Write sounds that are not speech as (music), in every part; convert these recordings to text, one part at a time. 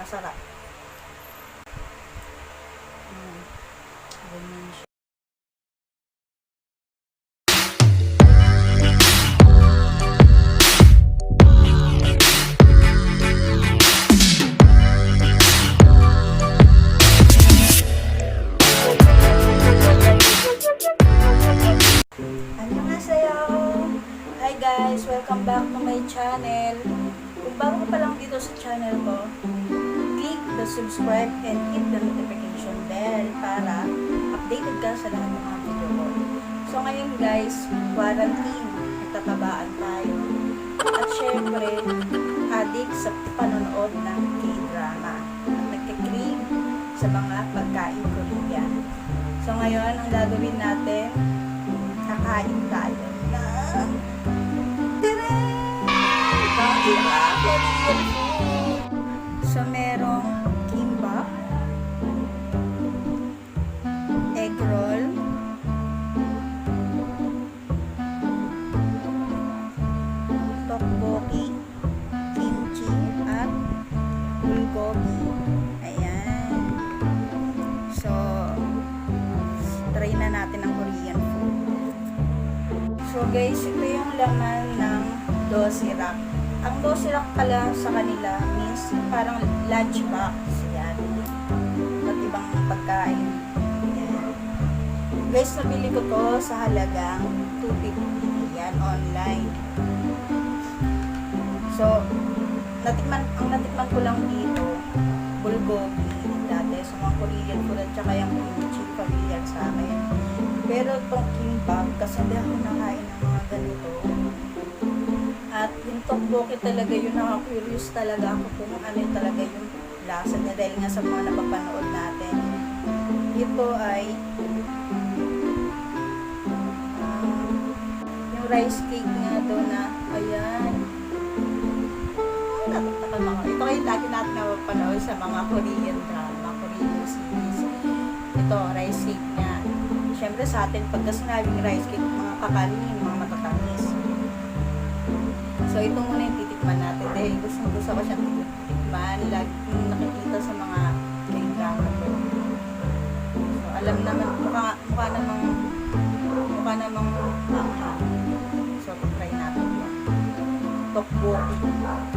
Masarap. Mm. Ganyan siya. Guys! Welcome back to my channel. Kung bago pa lang dito sa channel ko, the subscribe and hit the notification bell para updated ka sa lahat ng mga video ko. So ngayon guys, quarantine. Nagtatabaan tayo. At syempre, addict sa panonood ng K-drama. At nagkikrave sa mga pagkain Korean. So ngayon, ang gagawin natin, kakain tayo ng natin ang Korean food. So guys, ito yung laman ng dosirak. Ang dosirak pala sa kanila means parang lunch box. Yan. At ibang pagkain. Yan. Guys, nabili ko to sa halagang 250. Yan, online. So, natikman, ang natikman ko lang dito, bulgogi dati sa mga Korean food at saka yung kimchi. Pero itong kimbap, kasi hindi ako nakain ng mga ganito. At yung tteokbokki talaga yun, nakaka-curious talaga ako kung ano yung talaga yung lasa niya dahil nga sa mga napapanood natin. Ito ay ah, yung rice cake nga doon na, ayan. Natatakal ako. Ito kayo lagi natin napapanood sa mga Korean drama, Siyempre sa atin, pagka sinabing rice cake, mga kakanin, mga matatamis. So, ito muna yung titikman natin. Dahil gusto, gusto ko siyang titikman. Lagi kong nakikita sa mga k-drama ko. So, alam naman, mukha, mukha namang, mukha namang, ah, so, try natin yun. Tokboki.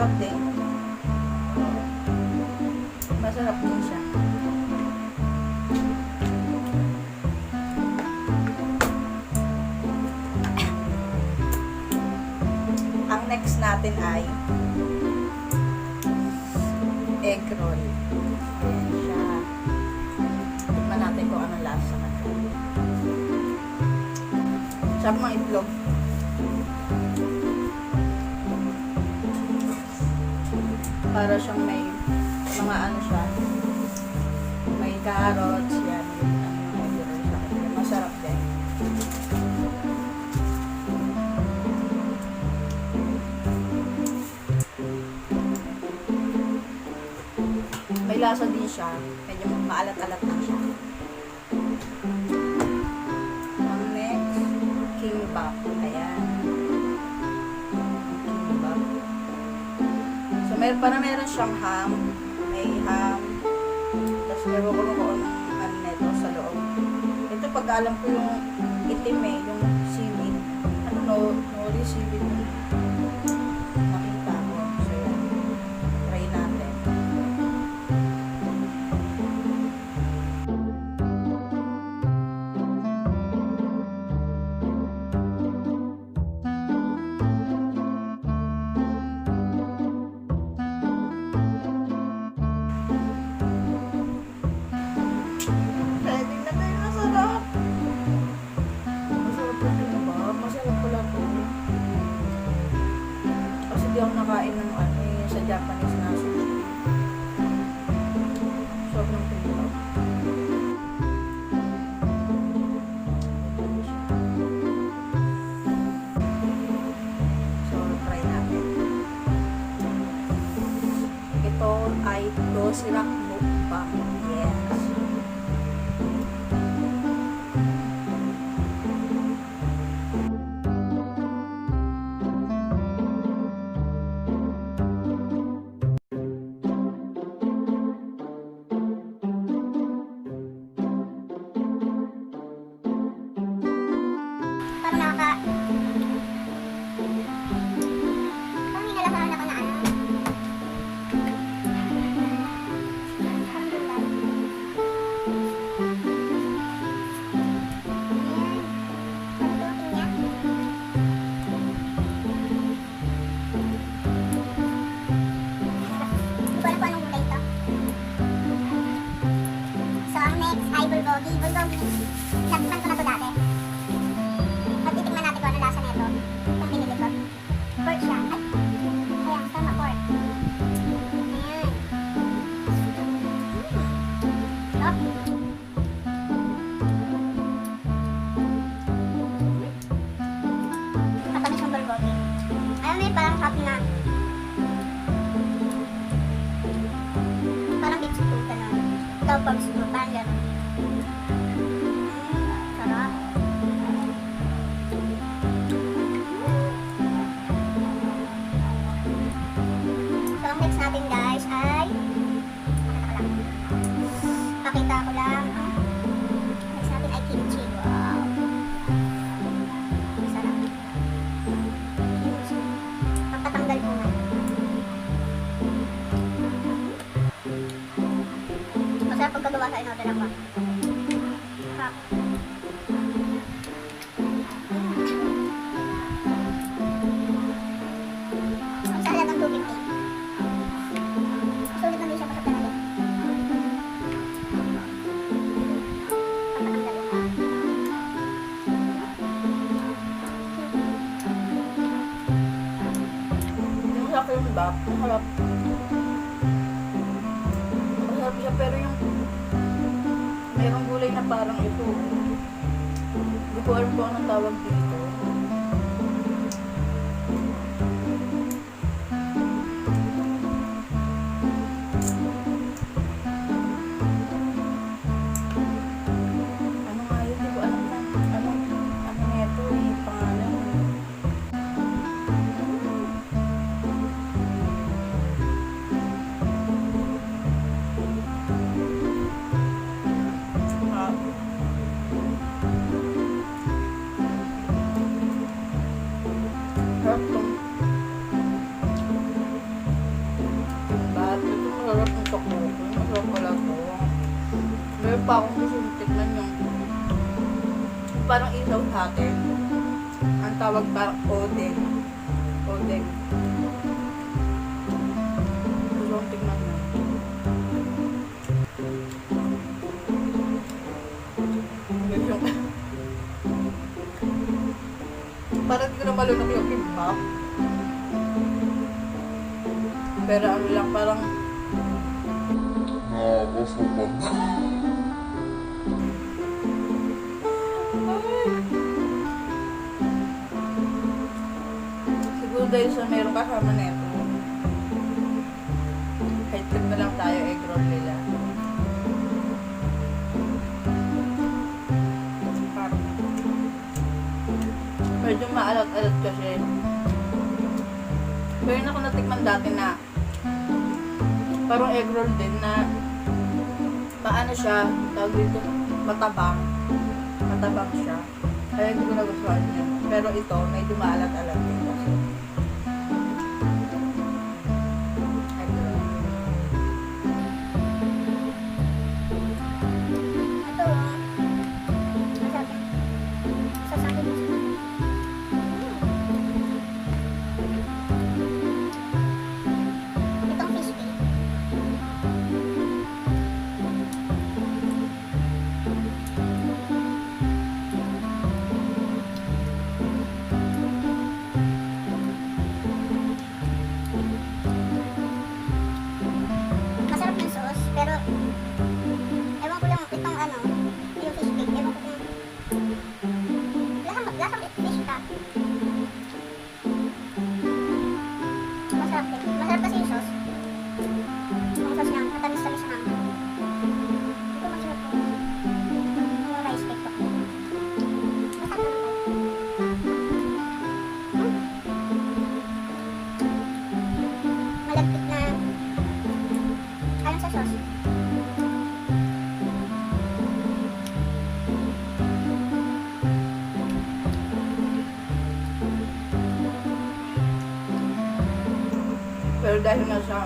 Masarap din. Masarap din siya. Ang next natin ay egg roll. Ayan siya. Tignan natin kung anong lasa. Sarap mga itlog. Para siyang may mga ano siya may carrots yan ano, masarap din may lasa din siya. Medyo maalat-alat Meron para meron siyang ham. May ham. Tapos meron ko ng ano nito sa loob. Ito pag alam ko yung itim eh, yung seaweed. Ano no, nori seaweed. Natikman ko na to dati. At titingnan natin kung ano lasa nito. Itong binili ko. Pork siya. Ay! Ayan, tama, pork. Ayan. Sarap. Matamis yung bulgogi. Alam mo yun, parang hot na. Parang beef stew, gano'n. Ito, Masarap pagkagawa sa in-order ako. Sarap. Ang sa halagang 250. Sulit na din siya sa pinali. Yung sa kimbap, masarap. Masarap siya, pero yung merong gulay na parang ito. Hindi ko alam kung anong tawag dito. Tawag. Odeg. Gusto kong tikman yun. (laughs) Yun yung parang hindi ko na malunok yung kimbap. Pero ano lang, parang Nakakasabag. Siguro (laughs) dahil sa meron kasama na ito. Kahit na lang tayo, eh, egg roll nila. Parang, medyo maalat-alat kasi. Pero Meron ako natikman dati na parang egg roll din na paano siya, tawag dito, matabang. Matabang siya. Kaya hindi ko nagustuhan niya. Pero ito, medyo maalat-alat din. Dahil nga sa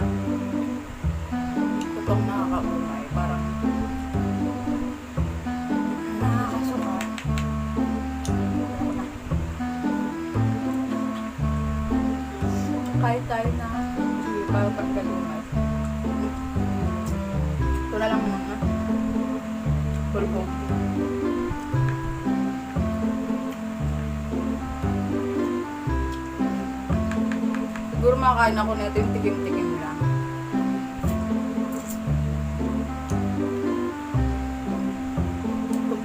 Makakain ako nito yung tikim-tikim lang.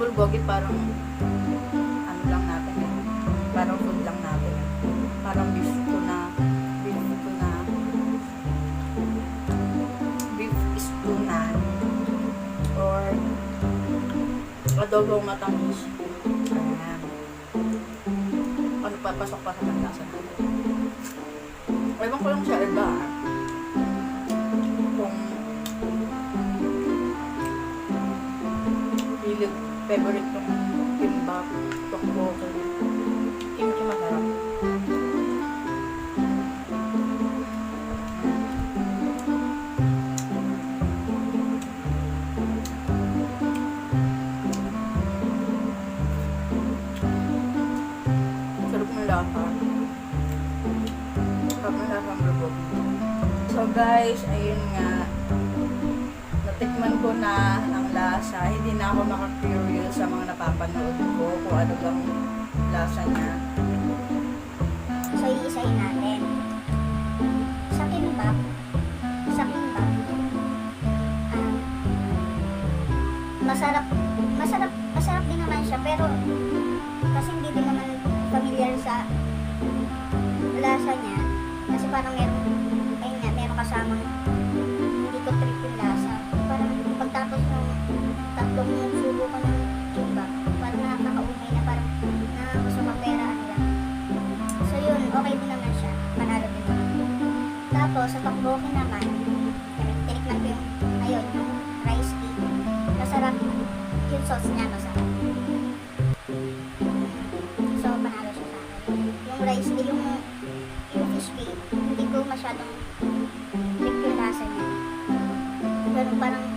Bulgogi parang ano lang natin eh. Parang food lang natin eh. Parang beef tuna. Beef tuna. Beef is tuna. Or adobong matamis. Ayan. Ano pa sa panlasa natin. Ewan ko lang sa iba. Kung favorite tong Sarap ng lasa ng bulgogi. So guys, ayun nga. Natikman ko na ang lasa. Hindi na ako maka-curious sa mga napapanood ko kung ano bang lasa niya. So, iisayin natin. Sa kimbap, sa kimbap, ah, masarap, masarap, masarap din naman siya, pero kasi hindi din naman familiar sa lasa niya. Kasi parang meron, ayun nga, meron kasamang hindi ko trip yung lasa. Parang pagtapos ng tatlong subo ko ng kimbap, parang nakakaumay na parang nakakasama pera lang. So yun, okay din naman siya. Panalo din naman. Tapos, sa tokboki naman, tinikman ko yung, ayun, yung rice cake. Masarap. Yung sauce niya, masarap. Parang,